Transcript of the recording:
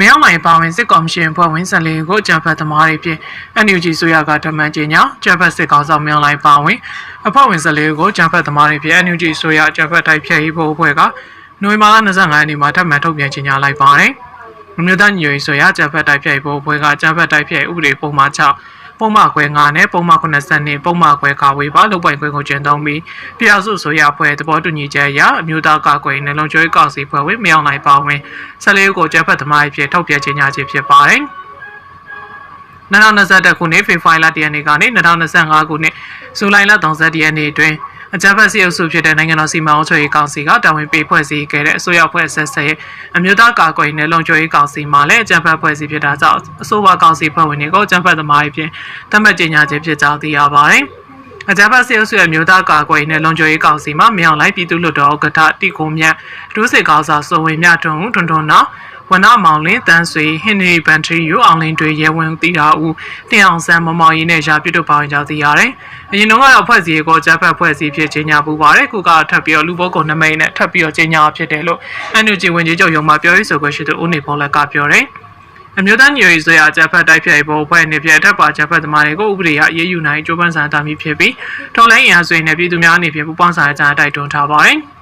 မင်းအောင်လိုင်ပါဝင်စစ်ကော်မရှင်ဖွဲ့ဝင်14ကိုကြံဖတ်သမားတွေဖြင့် NUG ဆိုရကဓမ္မကျင်းညာကြံဖတ်စစ်ကောင်ဆောင်မင်းအောင်လိုင်ပါဝင်အဖွဲ့ဝင်14ကိုကြံဖတ်သမားတွေဖြင့် NUG ဆိုရကြံဖတ်တိုက်ဖြတ်ရေးဖို့အဖွဲ့ကနိုဝင်ဘာလ25ရက်နေ့မှာထပ်မံထုတ်ပြန်ကြေညာလိုက်ပါတယ်။မြို့သားညွေဆိုရကြံဖတ်တိုက်ဖြတ်ရေးဖို့အဖွဲ့ကကြံဖတ်တိုက်ဖြတ်ဥပဒေပုံမှန်6 ပုံမှန်ခွဲ9နဲ့ပုံမှန်90နဲ့ပုံမှန်ခွဲကဝေးပါလုပ်ပိုင်ခွင့်ကိုကျင့်သုံးပြီးပြည်အောင်စုဆိုရဖွဲ့သဘောတူညီချက်အရအမျိုးသားကာကွယ်နယ်လုံကျွေးကောင်စီဖွဲ့ဝင်မြောင်နိုင်ပါဝင်14ကိုကျန်းဖတ်သမားအဖြစ်ထုတ်ပြန်ကြေညာခြင်းဖြစ်ပါတယ်။2021ခုနှစ်ဖေဖော်ဝါရီလ1ရက်နေ့ကနေ2025ခုနှစ်ဇူလိုင်လ30ရက်နေ့အတွင်း အကြမ်းဖက်စစ်အုပ်စုဖြစ်တဲ့နိုင်ငံတော်စီမံအုပ်ချုပ်ရေးကောင်စီကတာဝန်ပေးဖွဲ့စည်းခဲ့တဲ့အစိုးရဖွဲ့ဆက်ဆက်ရဲ့အမျိုးသားကာကွယ်နယ်လုံခြုံရေးကောင်စီမှလည်းအကြမ်းဖက်ဖွဲ့စည်းဖြစ်တာကြောင့်အစိုးရကောင်စီဖွဲ့ဝင်တွေကိုအကြမ်းဖက်သမားတွေဖြင့်သတ်မှတ်ကြေညာခြင်းဖြစ်ကြောင်းသိရပါတယ်။အကြမ်းဖက်စစ်အုပ်စုရဲ့မျိုးသားကာကွယ်နဲ့လုံခြုံရေးကောင်စီမှမြောင်လိုက်ပြည်သူ့လွှတ်တော်ဥက္ကဋ္ဌတီကိုမြတ်ဒုစစ်ကောင်စာစုံဝင်မြထွန်းဦးထွန်းထွန်းနောက် ဝနမောင်လင်းတန်းဆွေဟင်နရီဘန်ထရီယူအောင်လင်းတွေရဲဝင်တီတာဦးတင်အောင်ဆန်းမမောင်ရင်နဲ့ရာပြစ်တို့ပါဝင်ကြသိရတယ်။အရင်တော့ကတော့ဖွဲ့စည်းကိုဂျက်ဖက်ဖွဲ့စည်းဖြစ်ကြီးညာပူပါတယ်။ခုကထပ်ပြီးတော့လူဘောကုံနမိတ်နဲ့ထပ်ပြီးတော့ကြီးညာဖြစ်တယ်လို့အန်ယူဂျီဝင်ကြီးချုပ်ရုံမှာပြောရေးဆိုခွင့်ရှိသူဦးနေဖော်လက်ကပြောတယ်။အမျိုးသားညွေဆိုရဂျပန်တိုက်ဖြတ်ရေးပေါ်ဖွဲ့နေပြအထက်ပါဂျပန်သမားတွေကိုဥပဒေအရေးယူနိုင်ကြိုးပမ်းစာတာမီဖြစ်ပြီးထော်လိုင်းအင်အားစုတွေနဲ့ပြည်သူများအနေဖြင့်ပူးပေါင်းဆောင်ရွက်ကြတိုက်တွန်းထားပါတယ်။